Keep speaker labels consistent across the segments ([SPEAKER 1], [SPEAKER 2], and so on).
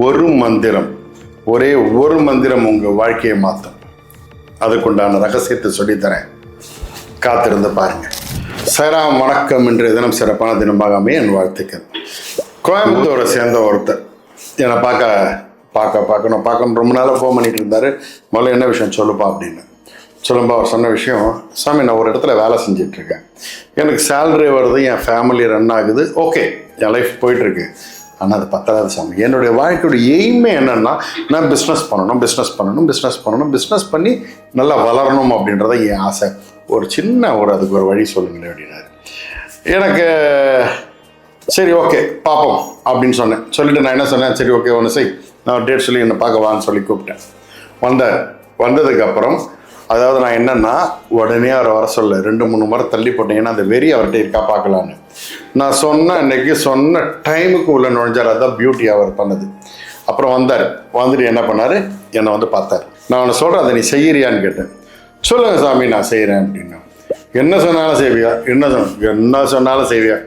[SPEAKER 1] ஒரு மந்திரம். ஒரே ஒரு மந்திரம் உங்கள் வாழ்க்கையை மாற்றும் அதுக்குண்டான ரகசியத்தை சொல்லித்தரேன். காத்திருந்து பாருங்க. சராம் வணக்கம் இன்று தினம் சிறப்பான தினமாக அமைய என் வாழ்த்துக்கள். கோயம்புத்தூரை சேர்ந்த ஒருத்தர். என்னை பார்க்க பார்க்க பார்க்கணும். பார்க்கணும். ரொம்ப நாளாக ஃபோன் பண்ணிட்டு இருந்தாரு. முதல்ல என்ன விஷயம் சொல்லுப்பா அப்படின்னு. சொல்லும்பா அவர் சொன்ன விஷயம் சாமி நான் ஒரு இடத்துல வேலை செஞ்சிட்ருக்கேன். எனக்கு சேலரி வருது என் ஃபேமிலி ரன் ஆகுது. ஓகே என் லைஃப் போயிட்டுருக்கு ஆனால் அது பத்தாவது சாமி. என்னுடைய வாழ்க்கையோட எய்மே என்னன்னா நான் பிஸ்னஸ் பண்ணணும் பிஸ்னஸ் பண்ணணும் பிஸ்னஸ் பண்ணணும் பிஸ்னஸ் பண்ணி நல்லா வளரணும் அப்படின்றத என் ஆசை. ஒரு சின்ன ஒரு அதுக்கு ஒரு வழி சொல்லுங்களேன் அப்படின்னாரு. எனக்கு சரி ஓகே பார்ப்போம் அப்படின்னு சொன்னேன். சொல்லிட்டு நான் என்ன சொன்னேன்? சரி ஓகே ஒன்று செய். நான் டேட் சொல்லி என்னை பார்க்க வான்னு சொல்லி கூப்பிட்டேன். வந்தார். வந்ததுக்கப்புறம் அதாவது நான் என்னன்னா உடனே அவரை வர சொல்ல. ரெண்டு மூணு முறை தள்ளி போட்டீங்கன்னா அந்த வெறி அவர்கிட்ட இருக்கா பார்க்கலான்னு. நான் சொன்ன அன்னைக்கு சொன்ன டைமுக்கு உள்ள நுழைஞ்சார். அதுதான் பியூட்டி அவர் பண்ணது. அப்புறம் வந்தார். வந்துட்டு என்ன பண்ணார்? என்னை வந்து பார்த்தார். நான் அவனை சொல்கிறேன் அதை நீ செய்கிறியான்னு கேட்டேன். சொல்லுங்க சாமி நான் செய்கிறேன் அப்படின்னா. என்ன சொன்னாலும் செய்வியா? என்ன சொன்ன என்ன சொன்னாலும் செய்வியா?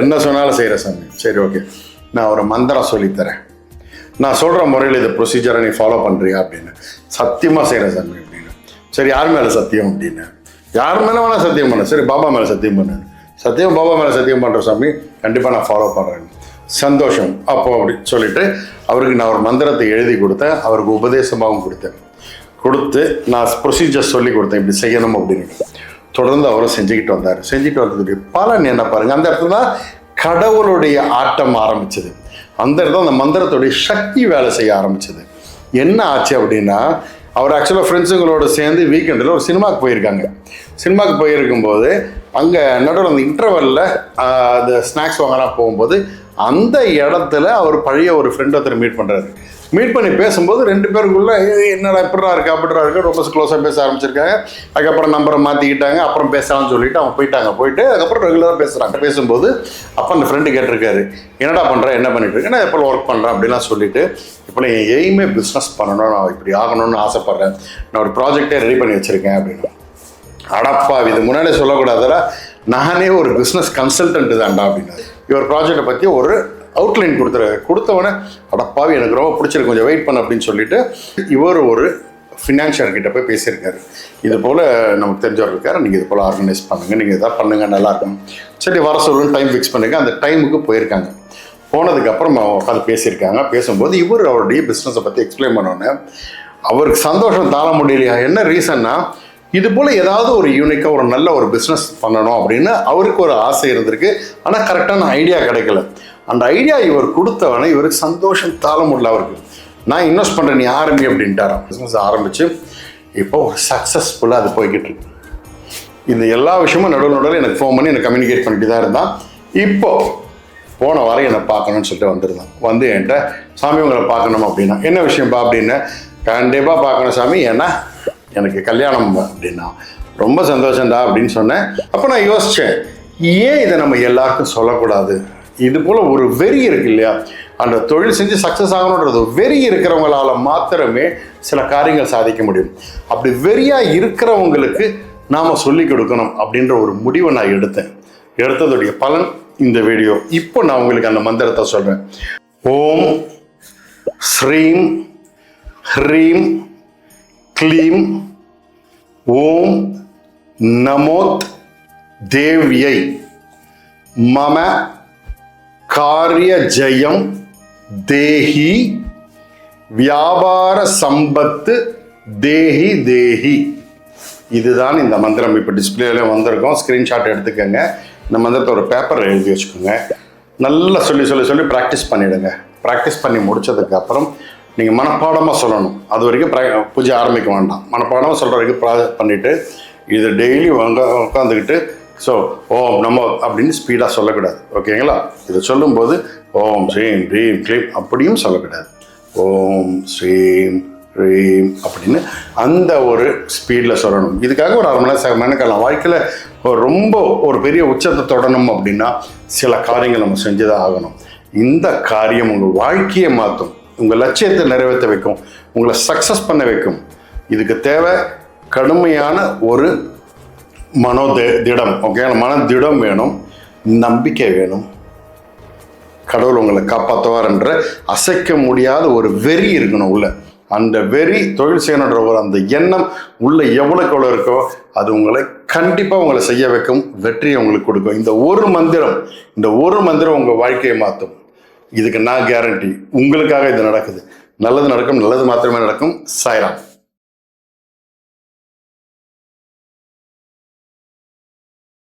[SPEAKER 1] என்ன சொன்னாலும் செய்கிற சாமி. சரி ஓகே நான் ஒரு மந்திரம் சொல்லித்தரேன். நான் சொல்கிற முறையில் இது ப்ரொசீஜரை நீ ஃபாலோ பண்ணுறியா அப்படின்னு. சத்தியமாக செய்கிறேன் சாமி. சரி யார் மேலே சத்தியம் அப்படின்னு? யார் மேலே வேணால் சத்தியம் பண்ண. சரி பாபா மேலே சத்தியம் பண்ணு. சத்தியம் பாபா மேலே சத்தியம் பண்ணுற சாமி கண்டிப்பாக நான் ஃபாலோ பண்ணுறேன் சந்தோஷம். அப்போ அப்படி சொல்லிட்டு அவருக்கு நான் ஒரு மந்திரத்தை எழுதி கொடுத்தேன். அவருக்கு உபதேசமாகவும் கொடுத்தேன். கொடுத்து நான் ப்ரொசீஜர் சொல்லி கொடுத்தேன். இப்படி செய்யணும் அப்படின்னு. தொடர்ந்து அவரும் செஞ்சுக்கிட்டு வந்தார். செஞ்சுட்டு வந்ததுக்கு பலன் என்ன பாருங்கள் அந்த இடத்துல தான் கடவுளுடைய ஆட்டம் ஆரம்பிச்சது. அந்த இடத்துல அந்த மந்திரத்துடைய சக்தி வேலை செய்ய ஆரம்பிச்சது. என்ன ஆச்சு அப்படின்னா அவர் ஆக்சுவலாக ஃப்ரெண்ட்ஸுங்களோட சேர்ந்து வீக்கெண்டில் ஒரு சினிமாவுக்கு போயிருக்காங்க. சினிமாவுக்கு போயிருக்கும்போது அங்கே நடுவில் அந்த இன்டர்வலில் அந்த ஸ்நாக்ஸ் வாங்கலாம் போகும்போது அந்த இடத்துல அவர் பழைய ஒரு ஃப்ரெண்ட் ஒருத்தர் மீட் பண்ணுறாரு மீட் பண்ணி பேசும்போது ரெண்டு பேருக்குள்ள என்னடா இப்படா இருக்கா அப்படிடா இருக்கா? ரொம்ப க்ளோஸாக பேச ஆரம்பிச்சிருக்காங்க. அதுக்கப்புறம் நம்பரை மாற்றிக்கிட்டாங்க அப்புறம் பேசலாம்னு சொல்லிட்டு அவங்க போயிட்டாங்க. போயிட்டு அதுக்கப்புறம் ரெகுலராக பேசுகிறாங்க பேசும்போது அப்போ அந்த ஃப்ரெண்டு கேட்டிருக்காரு என்னடா பண்ணுற என்ன பண்ணிட்டு இருக்கேன் நான் எப்போ ஒர்க் பண்ணுறேன் அப்படிலாம் சொல்லிட்டு இப்போ என் எய்மே பிஸ்னஸ் பண்ணணும். நான் இப்படி ஆகணும்னு ஆசைப்பட்றேன். நான் ஒரு ப்ராஜெக்டே ரெடி பண்ணி வச்சுருக்கேன். அப்படின்னு. அடப்பா இது முன்னாடியே சொல்லக்கூடாதுல நானே ஒரு பிஸ்னஸ் கன்சல்டன்ட் தான்டா அப்படின்னு. இவர் ப்ராஜெக்டை பற்றி ஒரு அவுட்லைன் கொடுத்துரு. கொடுத்தவொடனே அடப்பாவி எனக்கு ரொம்ப பிடிச்சிருக்கு கொஞ்சம் வெயிட் பண்ண அப்படின்னு சொல்லிட்டு இவர் ஒரு ஃபினான்ஷியர்கிட்ட போய் பேசியிருக்காரு. இது போல் நமக்கு தெரிஞ்சவர் இருக்காரு. நீங்கள் இது போல் ஆர்கனைஸ் பண்ணுங்கள் நீங்கள் இதாக பண்ணுங்கள் நல்லாயிருக்கும் சரி வர சொல்லுன்னு டைம் ஃபிக்ஸ் பண்ணுங்க அந்த டைமுக்கு போயிருக்காங்க. போனதுக்கப்புறம் உட்காந்து பேசியிருக்காங்க. பேசும்போது இவர் அவருடைய பிஸ்னஸை பற்றி எக்ஸ்பிளைன் பண்ணோன்னே அவருக்கு சந்தோஷம் தாழ முடியலையா? என்ன ரீசன்னா இது போல் ஏதாவது ஒரு யூனிக்காக ஒரு நல்ல ஒரு பிஸ்னஸ் பண்ணணும் அப்படின்னு அவருக்கு ஒரு ஆசை இருந்திருக்கு. ஆனால் கரெக்டான ஐடியா கிடைக்கல. அந்த ஐடியா இவர் கொடுத்தவனே இவருக்கு சந்தோஷம் தாழ முடியல அவருக்கு. நான் இன்வெஸ்ட் பண்ணுறேன் நீ ஆரம்பி அப்படின்ட்டாராம். பிஸ்னஸ் ஆரம்பித்து இப்போ ஒரு சக்ஸஸ்ஃபுல்லாக அது போய்கிட்டு இருக்கு. இந்த எல்லா விஷயமும் நடுவில் நடுவில் எனக்கு ஃபோன் பண்ணி எனக்கு கம்யூனிகேட் பண்ணிட்டு தான் இருந்தான். இப்போ போன வாரம் என்னை பார்க்கணும்னு சொல்லிட்டு வந்திருந்தான். வந்து என்கிட்ட சாமி உங்களை பார்க்கணும்? அப்படின்னா என்ன விஷயம்ப்பா அப்படின்னு கண்டிப்பாக பார்க்கணும் சாமி. ஏன்னா எனக்கு கல்யாணம் அப்படின்னா ரொம்ப சந்தோஷம்டா அப்படின்னு சொன்னேன். அப்போ நான் யோசித்தேன் ஏன் இதை நம்ம எல்லாருக்கும் சொல்லக்கூடாது? இது போல் ஒரு வெறி இருக்கு இல்லையா? அந்த தொழில் செஞ்சு சக்ஸஸ் ஆகணுன்றது வெறி இருக்கிறவங்களால மாத்திரமே சில காரியங்கள் சாதிக்க முடியும். அப்படி வெறியாக இருக்கிறவங்களுக்கு நாம் சொல்லி கொடுக்கணும் அப்படின்ற ஒரு முடிவை நான் எடுத்தேன். எடுத்ததுடைய பலன் இந்த வீடியோ. இப்போ நான் உங்களுக்கு அந்த மந்திரத்தை சொல்கிறேன் ஓம் ஸ்ரீம் ஹ்ரீம் க்ளீம் ஓம் நமோத் தேவ்யை மம காரிய ஜெயம் தேஹி வியாபார சம்பத்து தேஹி தேஹி இதுதான் இந்த மந்திரம். இப்போ டிஸ்பிளேல வந்திருக்கோம். ஸ்க்ரீன்ஷாட் எடுத்துக்கோங்க. இந்த மந்திரத்தை ஒரு பேப்பரில் எழுதி வச்சுக்கோங்க. நல்லா சொல்லி சொல்லி சொல்லி ப்ராக்டிஸ் பண்ணிவிடுங்க ப்ராக்டிஸ் பண்ணி முடித்ததுக்கப்புறம் நீங்கள் மனப்பாடமாக சொல்லணும். அது வரைக்கும் ப்ரா- பூஜை ஆரம்பிக்க வேண்டாம். மனப்பாடமாக சொல்கிற வரைக்கும் ப்ரா பண்ணிவிட்டு இது டெய்லி உங்க உட்காந்துக்கிட்டு ஸோ ஓம் நம்ம அப்படின்னு ஸ்பீடாக சொல்லக்கூடாது. ஓகேங்களா? இதை சொல்லும்போது ஓம் ஸ்ரீம் ரீம் க்ளீம் அப்படியும் சொல்லக்கூடாது. ஓம் ஸ்ரீம் ரீம் அப்படின்னு அந்த ஒரு ஸ்பீடில் சொல்லணும். இதுக்காக ஒரு அரை மணி நேரம் மெனக்கலாம் வாழ்க்கையில் ரொம்ப ஒரு பெரிய உச்சத்தை தொடணும் அப்படின்னா சில காரியங்கள் நம்ம செஞ்சு தான் ஆகணும். இந்த காரியம் உங்கள் வாழ்க்கையை மாற்றும். உங்கள் லட்சியத்தை நிறைவேற்ற வைக்கும். உங்களை சக்ஸஸ் பண்ண வைக்கும். இதுக்கு தேவை கடுமையான ஒரு மனோ தி- திடம் ஓகே மன திடம் வேணும் நம்பிக்கை வேணும். கடவுள் உங்களை காப்பாற்றுவார் என்ற அசைக்க முடியாத ஒரு வெறி இருக்கணும் உள்ள. அந்த வெறி தொழில் செய்யணுன்ற ஒரு அந்த எண்ணம் உள்ள எவ்வளோக்கு எவ்வளோ இருக்கோ அது உங்களை கண்டிப்பாக உங்களை செய்ய வைக்கும் வெற்றியை உங்களுக்கு கொடுக்கும். இந்த ஒரு மந்திரம் இந்த ஒரு மந்திரம் உங்கள் வாழ்க்கையை மாற்றும். இதுக்கு நான் கேரண்டி உங்களுக்காக இது நடக்குது. நல்லது நடக்கும் நல்லது மாத்திரமே நடக்கும். சாய்ராம்.